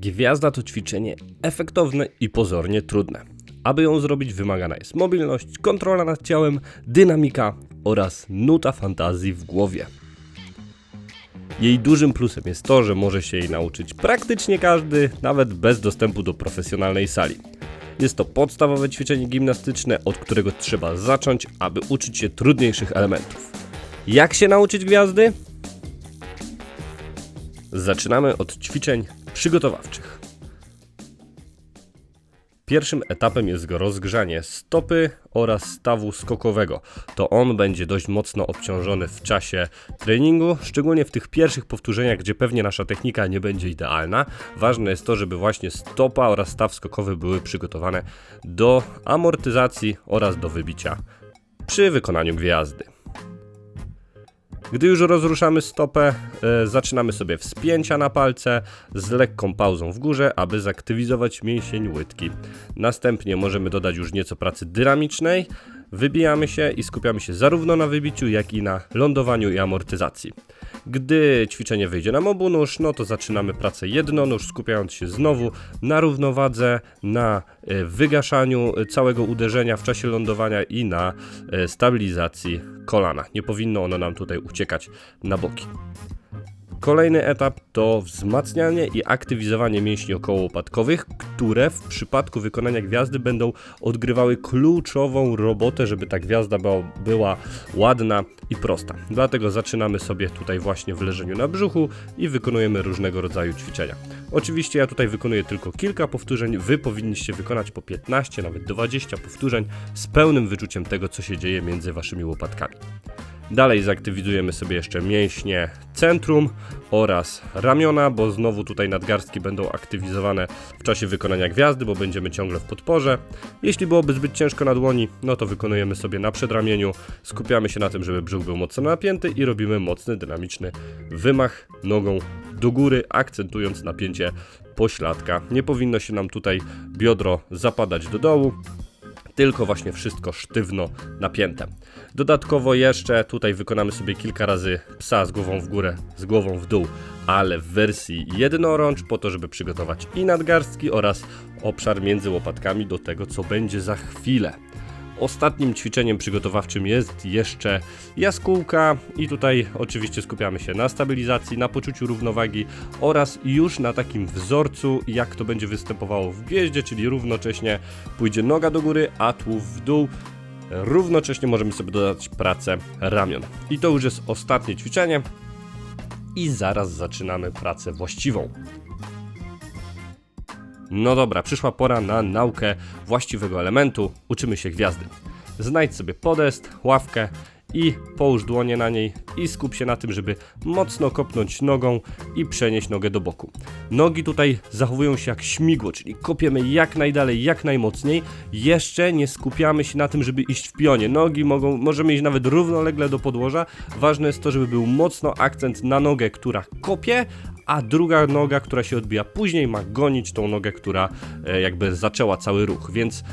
Gwiazda to ćwiczenie efektowne i pozornie trudne. Aby ją zrobić, wymagana jest mobilność, kontrola nad ciałem, dynamika oraz nuta fantazji w głowie. Jej dużym plusem jest to, że może się jej nauczyć praktycznie każdy, nawet bez dostępu do profesjonalnej sali. Jest to podstawowe ćwiczenie gimnastyczne, od którego trzeba zacząć, aby uczyć się trudniejszych elementów. Jak się nauczyć gwiazdy? Zaczynamy od ćwiczeń przygotowawczych. Pierwszym etapem jest rozgrzanie stopy oraz stawu skokowego. To on będzie dość mocno obciążony w czasie treningu, szczególnie w tych pierwszych powtórzeniach, gdzie pewnie nasza technika nie będzie idealna. Ważne jest to, żeby właśnie stopa oraz staw skokowy były przygotowane do amortyzacji oraz do wybicia przy wykonaniu gwiazdy. Gdy już rozruszamy stopę, e, zaczynamy sobie wspięcia na palce z lekką pauzą w górze, aby zaktywizować mięsień łydki. Następnie możemy dodać już nieco pracy dynamicznej. Wybijamy się i skupiamy się zarówno na wybiciu, jak i na lądowaniu i amortyzacji. Gdy ćwiczenie wyjdzie nam obunóż, no to zaczynamy pracę jednonóż, skupiając się znowu na równowadze, na e, wygaszaniu całego uderzenia w czasie lądowania i na e, stabilizacji kolana. Nie powinno ono nam tutaj uciekać na boki. Kolejny etap to wzmacnianie i aktywizowanie mięśni okołołopatkowych, które w przypadku wykonania gwiazdy będą odgrywały kluczową robotę, żeby ta gwiazda była ładna i prosta. Dlatego zaczynamy sobie tutaj właśnie w leżeniu na brzuchu i wykonujemy różnego rodzaju ćwiczenia. Oczywiście ja tutaj wykonuję tylko kilka powtórzeń, wy powinniście wykonać po 15, nawet 20 powtórzeń z pełnym wyczuciem tego, co się dzieje między waszymi łopatkami. Dalej zaktywizujemy sobie jeszcze mięśnie centrum oraz ramiona, bo znowu tutaj nadgarstki będą aktywizowane w czasie wykonania gwiazdy, bo będziemy ciągle w podporze. Jeśli byłoby zbyt ciężko na dłoni, no to wykonujemy sobie na przedramieniu, skupiamy się na tym, żeby brzuch był mocno napięty i robimy mocny, dynamiczny wymach nogą do góry, akcentując napięcie pośladka. Nie powinno się nam tutaj biodro zapadać do dołu tylko właśnie wszystko sztywno napięte. Dodatkowo jeszcze tutaj wykonamy sobie kilka razy psa z głową w górę, z głową w dół, ale w wersji jednorącz po to, żeby przygotować i nadgarstki oraz obszar między łopatkami do tego, co będzie za chwilę. Ostatnim ćwiczeniem przygotowawczym jest jeszcze jaskółka i tutaj oczywiście skupiamy się na stabilizacji, na poczuciu równowagi oraz już na takim wzorcu, jak to będzie występowało w gwieździe, czyli równocześnie pójdzie noga do góry, a tułów w dół. Równocześnie możemy sobie dodać pracę ramion. I to już jest ostatnie ćwiczenie i zaraz zaczynamy pracę właściwą. No dobra, przyszła pora na naukę właściwego elementu. Uczymy się gwiazdy. Znajdź sobie podest, ławkę i połóż dłonie na niej i skup się na tym, żeby mocno kopnąć nogą i przenieść nogę do boku. Nogi tutaj zachowują się jak śmigło, czyli kopiemy jak najdalej, jak najmocniej. Jeszcze nie skupiamy się na tym, żeby iść w pionie. Nogi mogą, możemy iść nawet równolegle do podłoża. Ważne jest to, żeby był mocno akcent na nogę, która kopie, a druga noga, która się odbija później, ma gonić tą nogę, która e, jakby zaczęła cały ruch. Więc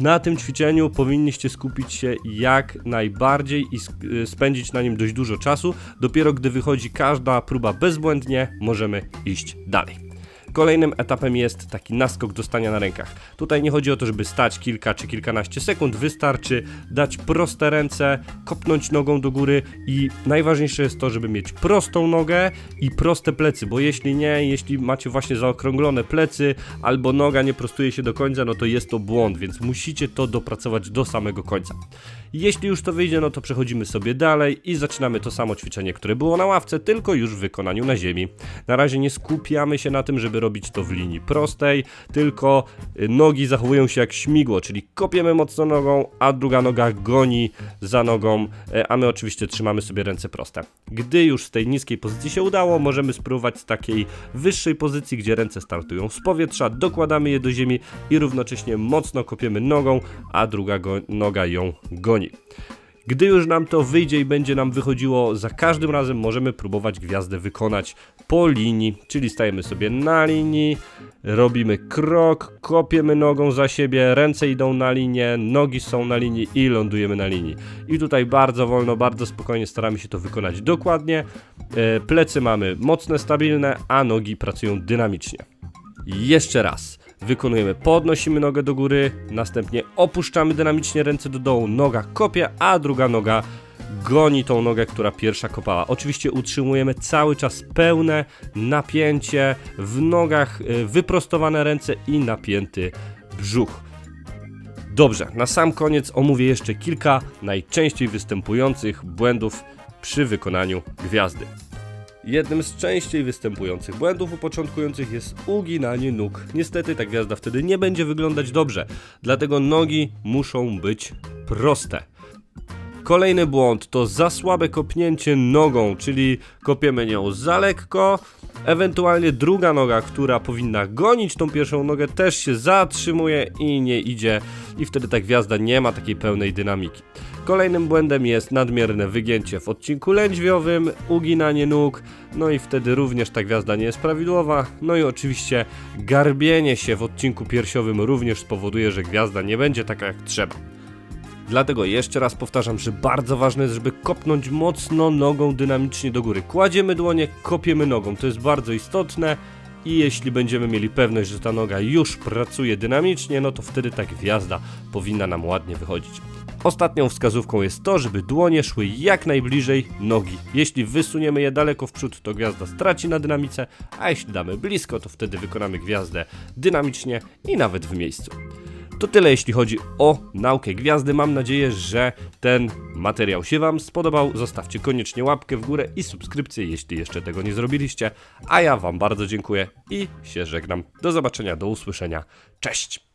na tym ćwiczeniu powinniście skupić się jak najbardziej i y, spędzić na nim dość dużo czasu. Dopiero gdy wychodzi każda próba bezbłędnie, możemy iść dalej. Kolejnym etapem jest taki naskok do stania na rękach. Tutaj nie chodzi o to, żeby stać kilka czy kilkanaście sekund, wystarczy dać proste ręce, kopnąć nogą do góry i najważniejsze jest to, żeby mieć prostą nogę i proste plecy, bo jeśli nie, jeśli macie właśnie zaokrąglone plecy albo noga nie prostuje się do końca, no to jest to błąd, więc musicie to dopracować do samego końca. Jeśli już to wyjdzie, no to przechodzimy sobie dalej i zaczynamy to samo ćwiczenie, które było na ławce, tylko już w wykonaniu na ziemi. Na razie nie skupiamy się na tym, żeby robić to w linii prostej, tylko y, nogi zachowują się jak śmigło, czyli kopiemy mocno nogą, a druga noga goni za nogą, e, a my oczywiście trzymamy sobie ręce proste. Gdy już z tej niskiej pozycji się udało, możemy spróbować z takiej wyższej pozycji, gdzie ręce startują z powietrza, dokładamy je do ziemi i równocześnie mocno kopiemy nogą, a druga noga ją goni. Gdy już nam to wyjdzie i będzie nam wychodziło za każdym razem, możemy próbować gwiazdę wykonać po linii, czyli stajemy sobie na linii, robimy krok, kopiemy nogą za siebie, ręce idą na linię, nogi są na linii i lądujemy na linii. I tutaj bardzo wolno, bardzo spokojnie staramy się to wykonać dokładnie. E, plecy mamy mocne, stabilne, a nogi pracują dynamicznie. Jeszcze raz. Wykonujemy, podnosimy nogę do góry, następnie opuszczamy dynamicznie ręce do dołu, noga kopie, a druga noga goni tą nogę, która pierwsza kopała. Oczywiście utrzymujemy cały czas pełne napięcie w nogach, y, wyprostowane ręce i napięty brzuch. Dobrze, na sam koniec omówię jeszcze kilka najczęściej występujących błędów przy wykonaniu gwiazdy. Jednym z częściej występujących błędów u początkujących jest uginanie nóg. Niestety ta gwiazda wtedy nie będzie wyglądać dobrze, dlatego nogi muszą być proste. Kolejny błąd to za słabe kopnięcie nogą, czyli kopiemy nią za lekko, ewentualnie druga noga, która powinna gonić tą pierwszą nogę, też się zatrzymuje i nie idzie, i wtedy ta gwiazda nie ma takiej pełnej dynamiki. Kolejnym błędem jest nadmierne wygięcie w odcinku lędźwiowym, uginanie nóg, no i wtedy również ta gwiazda nie jest prawidłowa. No i oczywiście garbienie się w odcinku piersiowym również spowoduje, że gwiazda nie będzie taka jak trzeba. Dlatego jeszcze raz powtarzam, że bardzo ważne jest, żeby kopnąć mocno nogą dynamicznie do góry. Kładziemy dłonie, kopiemy nogą, to jest bardzo istotne i jeśli będziemy mieli pewność, że ta noga już pracuje dynamicznie, no to wtedy ta gwiazda powinna nam ładnie wychodzić. Ostatnią wskazówką jest to, żeby dłonie szły jak najbliżej nogi. Jeśli wysuniemy je daleko w przód, to gwiazda straci na dynamice, a jeśli damy blisko, to wtedy wykonamy gwiazdę dynamicznie i nawet w miejscu. To tyle jeśli chodzi o naukę gwiazdy. Mam nadzieję, że ten materiał się Wam spodobał. Zostawcie koniecznie łapkę w górę i subskrypcję, jeśli jeszcze tego nie zrobiliście. A ja Wam bardzo dziękuję i się żegnam. Do zobaczenia, do usłyszenia. Cześć!